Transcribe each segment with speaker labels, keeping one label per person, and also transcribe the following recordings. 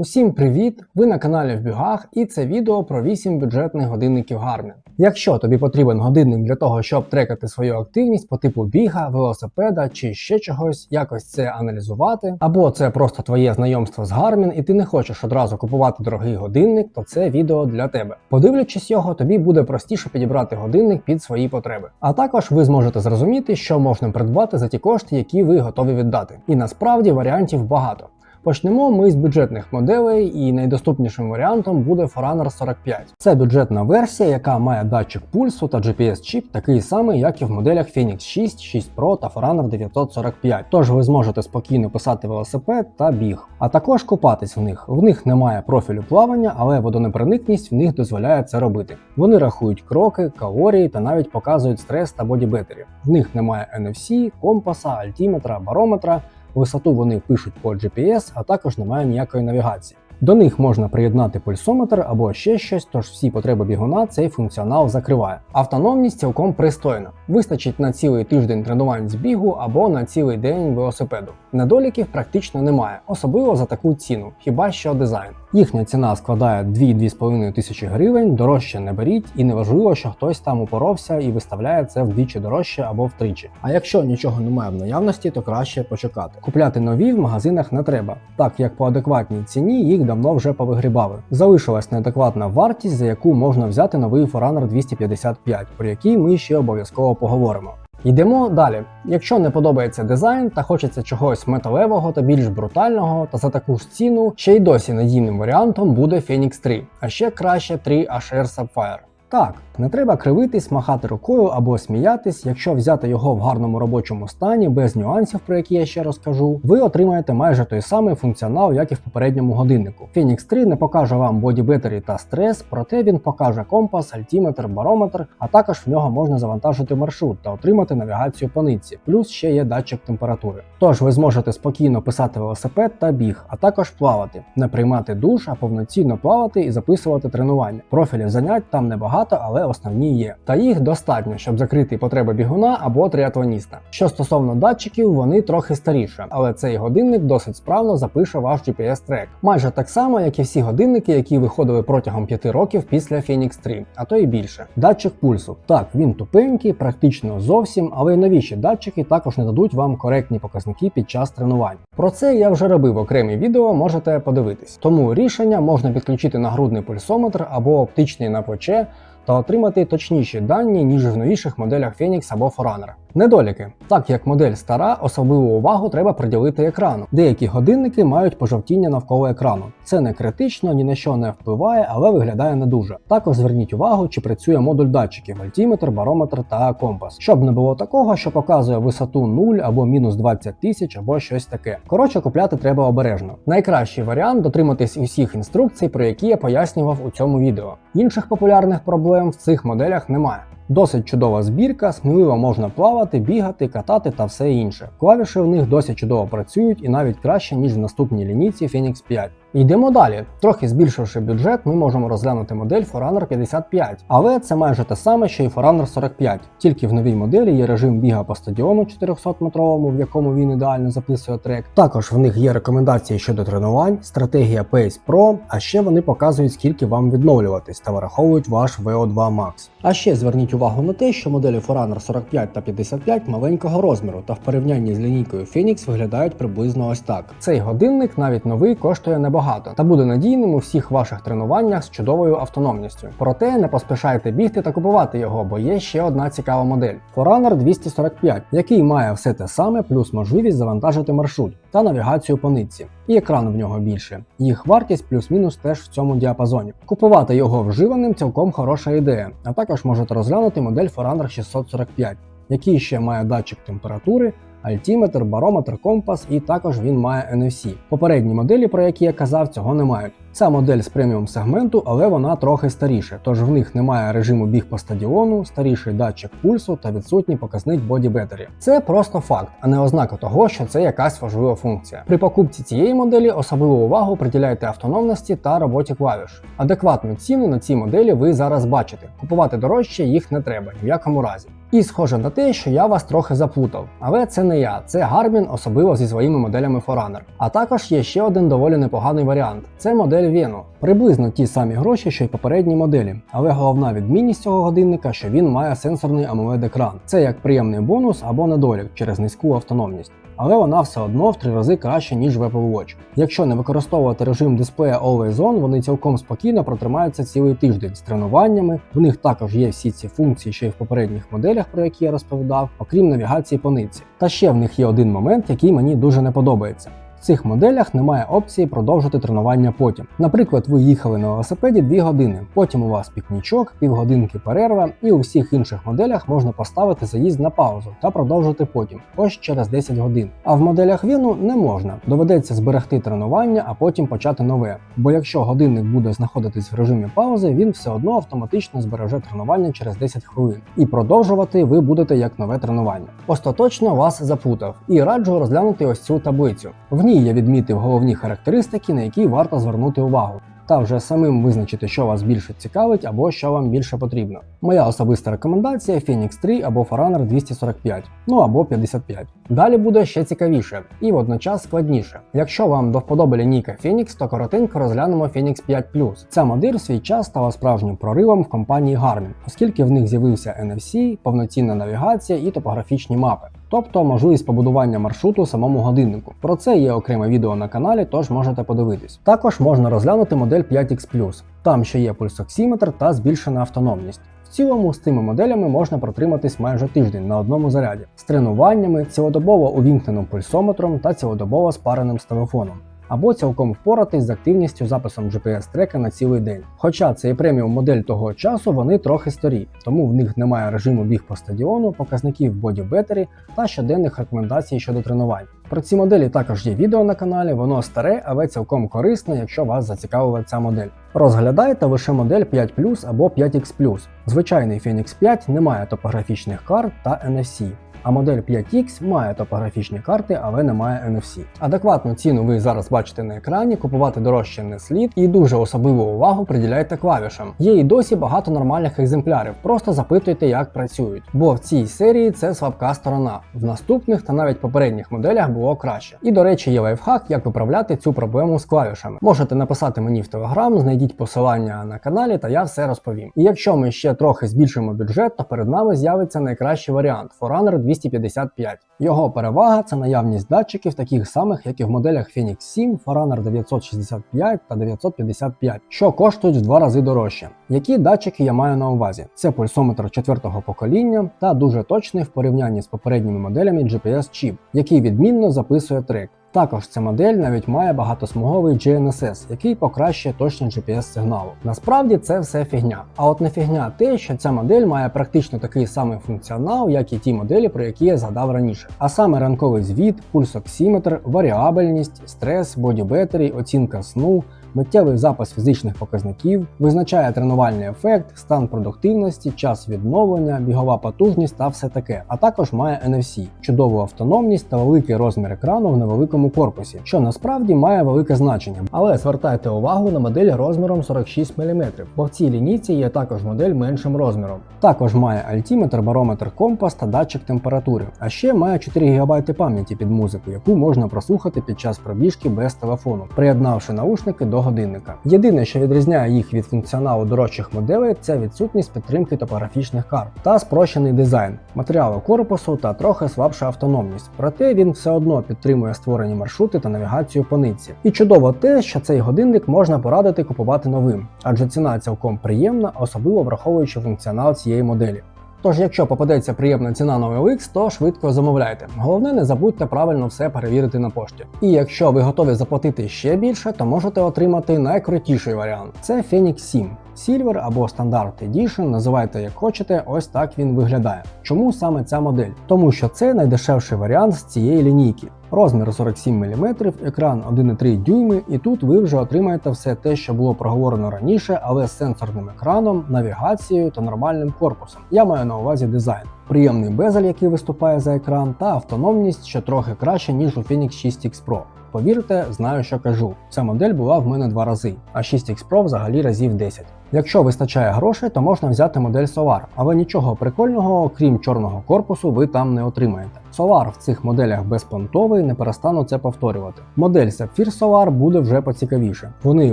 Speaker 1: Усім привіт! Ви на каналі в бігах і це відео про 8 бюджетних годинників Garmin. Якщо тобі потрібен годинник для того, щоб трекати свою активність по типу біга, велосипеда чи ще чогось, якось це аналізувати, або це просто твоє знайомство з Garmin і ти не хочеш одразу купувати дорогий годинник, то це відео для тебе. Подивлячись його, тобі буде простіше підібрати годинник під свої потреби. А також ви зможете зрозуміти, що можна придбати за ті кошти, які ви готові віддати. І насправді варіантів багато. Почнемо ми з бюджетних моделей, і найдоступнішим варіантом буде Forerunner 45. Це бюджетна версія, яка має датчик пульсу та GPS-чіп, такий самий, як і в моделях Phoenix 6, 6 Pro та Forerunner 945. Тож ви зможете спокійно писати велосипед та біг, а також купатись в них. В них немає профілю плавання, але водонепроникність в них дозволяє це робити. Вони рахують кроки, калорії та навіть показують стрес та бодібетері. В них немає NFC, компаса, альтіметра, барометра. Висоту вони пишуть по GPS, а також немає ніякої навігації. До них можна приєднати пульсометр або ще щось, тож всі потреби бігуна цей функціонал закриває. Автономність цілком пристойна. Вистачить на цілий тиждень тренувань з бігу або на цілий день велосипеду. Недоліків практично немає, особливо за таку ціну, хіба що дизайн. Їхня ціна складає 2-2,5 тисячі гривень, дорожче не беріть, і не важливо, що хтось там упоровся і виставляє це вдвічі дорожче або втричі. А якщо нічого немає в наявності, то краще почекати. Купляти нові в магазинах не треба, так як по адекватній ціні їх давно вже повигрібали. Залишилась неадекватна вартість, за яку можна взяти новий Forerunner 255, про який ми ще обов'язково поговоримо. Йдемо далі. Якщо не подобається дизайн та хочеться чогось металевого та більш брутального, та за таку ж ціну ще й досі надійним варіантом буде Phoenix 3, а ще краще 3 HR Sapphire. Так, не треба кривитись, махати рукою або сміятись, якщо взяти його в гарному робочому стані, без нюансів, про які я ще розкажу, ви отримаєте майже той самий функціонал, як і в попередньому годиннику. Phoenix 3 не покаже вам бодібетері та стрес, проте він покаже компас, альтіметр, барометр, а також в нього можна завантажити маршрут та отримати навігацію по нитці, плюс ще є датчик температури. Тож ви зможете спокійно писати велосипед та біг, а також плавати, не приймати душ, а повноцінно плавати і записувати тренування. Профілів занять там небагато, але основні є. Та їх достатньо, щоб закрити потреби бігуна або триатлоніста. Що стосовно датчиків, вони трохи старіше, але цей годинник досить справно запише ваш GPS-трек. Майже так само, як і всі годинники, які виходили протягом 5 років після Phoenix 3, а то і більше. Датчик пульсу. Так, він тупенький, практично зовсім, але й новіші датчики також не дадуть вам коректні показники під час тренувань. Про це я вже робив окремі відео, можете подивитись. Тому рішення можна підключити нагрудний пульсометр або оптичний на плече та отримати точніші дані, ніж в новіших моделях Phoenix або Forerunner. Недоліки, так як модель стара, особливу увагу треба приділити екрану. Деякі годинники мають пожовтіння навколо екрану. Це не критично, ні на що не впливає, але виглядає не дуже. Також зверніть увагу, чи працює модуль датчиків, альтіметр, барометр та компас, щоб не було такого, що показує висоту 0 або мінус 20 тисяч або щось таке. Коротше, купляти треба обережно. Найкращий варіант дотриматись усіх інструкцій, про які я пояснював у цьому відео. Інших популярних проблем в цих моделях немає. Досить чудова збірка, сміливо можна плавати, бігати, катати та все інше. Клавіші в них досить чудово працюють і навіть краще, ніж в наступній лінійці Phoenix 5. Йдемо далі. Трохи збільшивши бюджет, ми можемо розглянути модель Forerunner 55, але це майже те саме, що і Forerunner 45. Тільки в новій моделі є режим біга по стадіону 400-метровому, в якому він ідеально записує трек. Також в них є рекомендації щодо тренувань, стратегія Pace Pro, а ще вони показують, скільки вам відновлюватись та враховують ваш VO2 Max. А ще зверніть увагу на те, що моделі Forerunner 45 та 55 маленького розміру, та в порівнянні з лінійкою Phoenix виглядають приблизно ось так. Цей годинник, навіть новий, коштує небагато та буде надійним у всіх ваших тренуваннях з чудовою автономністю. Проте не поспішайте бігти та купувати його, бо є ще одна цікава модель Forerunner 245, який має все те саме, плюс можливість завантажити маршрут та навігацію по нитці. І екран в нього більше. Їх вартість плюс-мінус теж в цьому діапазоні. Купувати його вживаним цілком хороша ідея, а також можете розглянути модель Forerunner 645, який ще має датчик температури, альтіметр, барометр, компас, і також він має NFC. Попередні моделі, про які я казав, цього не мають. Ця модель з преміум сегменту, але вона трохи старіша, тож в них немає режиму біг по стадіону, старіший датчик пульсу та відсутній показник Battery. Це просто факт, а не ознака того, що це якась важлива функція. При покупці цієї моделі особливу увагу приділяйте автономності та роботі клавіш. Адекватну ціну на ці моделі ви зараз бачите. Купувати дорожче їх не треба ні в якому разі. І схоже на те, що я вас трохи заплутав. Але це не я, це Garmin, особливо зі своїми моделями Forerunner. А також є ще один доволі непоганий варіант це модель Venu. Приблизно ті самі гроші, що й попередні моделі. Але головна відмінність цього годинника, що він має сенсорний amoled екран Це як приємний бонус або недолік через низьку автономність але вона все одно в три рази краще, ніж в Apple Watch. Якщо не використовувати режим дисплея Always On, вони цілком спокійно протримаються цілий тиждень з тренуваннями. В них також є всі ці функції, що й в попередніх моделях, про які я розповідав, окрім навігації по нитці. Та ще в них є один момент, який мені дуже не подобається. В цих моделях немає опції продовжити тренування потім. Наприклад, ви їхали на велосипеді 2 години, потім у вас пікнічок, півгодинки перерва, і у всіх інших моделях можна поставити заїзд на паузу та продовжити потім, ось через 10 годин. А в моделях Віну не можна. Доведеться зберегти тренування, а потім почати нове. Бо якщо годинник буде знаходитись в режимі паузи, він все одно автоматично збереже тренування через 10 хвилин. І продовжувати ви будете як нове тренування. Остаточно вас заплутав і раджу розглянути ось цю таблицю. В ній я відмітив головні характеристики, на які варто звернути увагу та вже самим визначити, що вас більше цікавить або що вам більше потрібно. Моя особиста рекомендація Phoenix 3 або Forerunner 245, ну або 55. Далі буде ще цікавіше і водночас складніше. Якщо вам до вподоби лінійка Phoenix, то коротенько розглянемо Phoenix 5 Ця модель в свій час стала справжнім проривом в компанії Garmin, оскільки в них з'явився NFC, повноцінна навігація і топографічні мапи тобто можливість побудування маршруту самому годиннику. Про це є окреме відео на каналі, тож можете подивитись. Також можна розглянути модель 5X там ще є пульсоксиметр та збільшена автономність. В цілому з цими моделями можна протриматись майже тиждень на одному заряді з тренуваннями, цілодобово увімкненим пульсометром та цілодобово спареним з телефоном або цілком впоратись з активністю записом GPS-трека на цілий день. Хоча це і преміум модель того часу, вони трохи старі, тому в них немає режиму біг по стадіону, показників Battery та щоденних рекомендацій щодо тренувань. Про ці моделі також є відео на каналі, воно старе, але цілком корисне, якщо вас зацікавила ця модель. Розглядайте лише модель 5 або 5X. Звичайний Phoenix 5 не має топографічних карт та NFC а модель 5X має топографічні карти, але не має NFC. Адекватну ціну ви зараз бачите на екрані, купувати дорожче не слід і дуже особливу увагу приділяйте клавішам. Є і досі багато нормальних екземплярів, просто запитуйте, як працюють. Бо в цій серії це слабка сторона. В наступних та навіть попередніх моделях було краще. І до речі, є лайфхак, як виправляти цю проблему з клавішами. Можете написати мені в телеграм, знайдіть посилання на каналі, та я все розповім. І якщо ми ще трохи збільшимо бюджет, то перед нами з'явиться найкращий варіант Forerunner 255. Його перевага це наявність датчиків, таких самих, як і в моделях Phoenix 7, Forerunner 965 та 955, що коштують в два рази дорожче. Які датчики я маю на увазі? Це пульсометр четвертого покоління та дуже точний в порівнянні з попередніми моделями GPS-чіп, який відмінно записує трек. Також ця модель навіть має багатосмуговий GNSS, який покращує точність GPS-сигналу. Насправді це все фігня. А от не фігня те, що ця модель має практично такий самий функціонал, як і ті моделі, про які я згадав раніше. А саме ранковий звіт, пульсоксиметр, варіабельність, стрес, боді оцінка сну, миттєвий запис фізичних показників, визначає тренувальний ефект, стан продуктивності, час відновлення, бігова потужність та все таке. А також має NFC, чудову автономність та великий розмір екрану в невеликому корпусі, що насправді має велике значення. Але звертайте увагу на модель розміром 46 мм, бо в цій лінійці є також модель меншим розміром. Також має альтіметр, барометр компас та датчик температури. А ще має 4 ГБ пам'яті під музику, яку можна прослухати під час пробіжки без телефону, приєднавши наушники до годинника. Єдине, що відрізняє їх від функціоналу дорожчих моделей, це відсутність підтримки топографічних карт та спрощений дизайн, матеріалу корпусу та трохи слабша автономність. Проте він все одно підтримує створені маршрути та навігацію по нитці. І чудово те, що цей годинник можна порадити купувати новим, адже ціна цілком приємна, особливо враховуючи функціонал цієї моделі. Тож, якщо попадеться приємна ціна на OLX, то швидко замовляйте. Головне, не забудьте правильно все перевірити на пошті. І якщо ви готові заплатити ще більше, то можете отримати найкрутіший варіант це Phoenix 7. Silver або Standard Edition, називайте як хочете, ось так він виглядає. Чому саме ця модель? Тому що це найдешевший варіант з цієї лінійки. Розмір 47 мм, екран 1,3 дюйми, і тут ви вже отримаєте все те, що було проговорено раніше, але з сенсорним екраном, навігацією та нормальним корпусом. Я маю на увазі дизайн. Приємний безель, який виступає за екран, та автономність, що трохи краще, ніж у Phoenix 6X Pro. Повірте, знаю, що кажу. Ця модель була в мене два рази, а 6X Pro взагалі разів 10. Якщо вистачає грошей, то можна взяти модель Solar, але нічого прикольного, крім чорного корпусу, ви там не отримаєте. Solar в цих моделях безпонтовий, не перестану це повторювати. Модель Sapphire Solar буде вже поцікавіше. Вони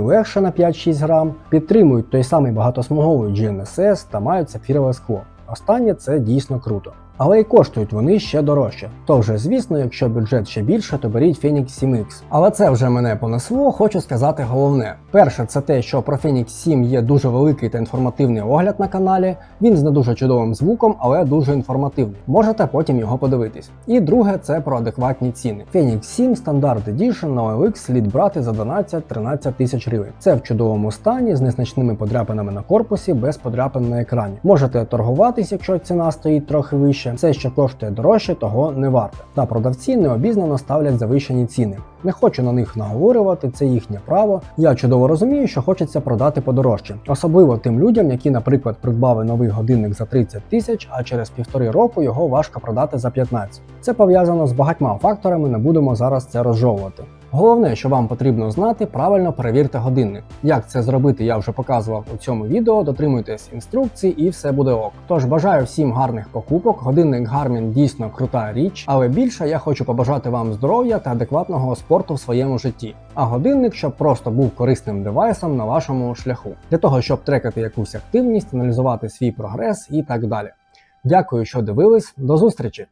Speaker 1: легше на 5-6 грам, підтримують той самий багатосмуговий GNSS та мають сапфірове скло. Останнє це дійсно круто. Але й коштують вони ще дорожче. То вже, звісно, якщо бюджет ще більше, то беріть Phoenix 7X. Але це вже мене понесло, хочу сказати головне. Перше, це те, що про Phoenix 7 є дуже великий та інформативний огляд на каналі. Він з не дуже чудовим звуком, але дуже інформативний. Можете потім його подивитись. І друге, це про адекватні ціни. Phoenix 7 Standard Edition на OLX слід брати за 12-13 тисяч гривень. Це в чудовому стані з незначними подряпинами на корпусі, без подряпин на екрані. Можете торгуватись, якщо ціна стоїть трохи вище. Все, що коштує дорожче, того не варте. Та продавці необізнано ставлять завищені ціни. Не хочу на них наговорювати, це їхнє право. Я чудово розумію, що хочеться продати подорожче, особливо тим людям, які, наприклад, придбали новий годинник за 30 тисяч, а через півтори року його важко продати за 15. Це пов'язано з багатьма факторами, не будемо зараз це розжовувати. Головне, що вам потрібно знати, правильно перевірте годинник. Як це зробити, я вже показував у цьому відео. Дотримуйтесь інструкцій і все буде ок. Тож бажаю всім гарних покупок. Годинник Garmin дійсно крута річ, але більше я хочу побажати вам здоров'я та адекватного спорту в своєму житті. А годинник, щоб просто був корисним девайсом на вашому шляху, для того, щоб трекати якусь активність, аналізувати свій прогрес і так далі. Дякую, що дивились. До зустрічі!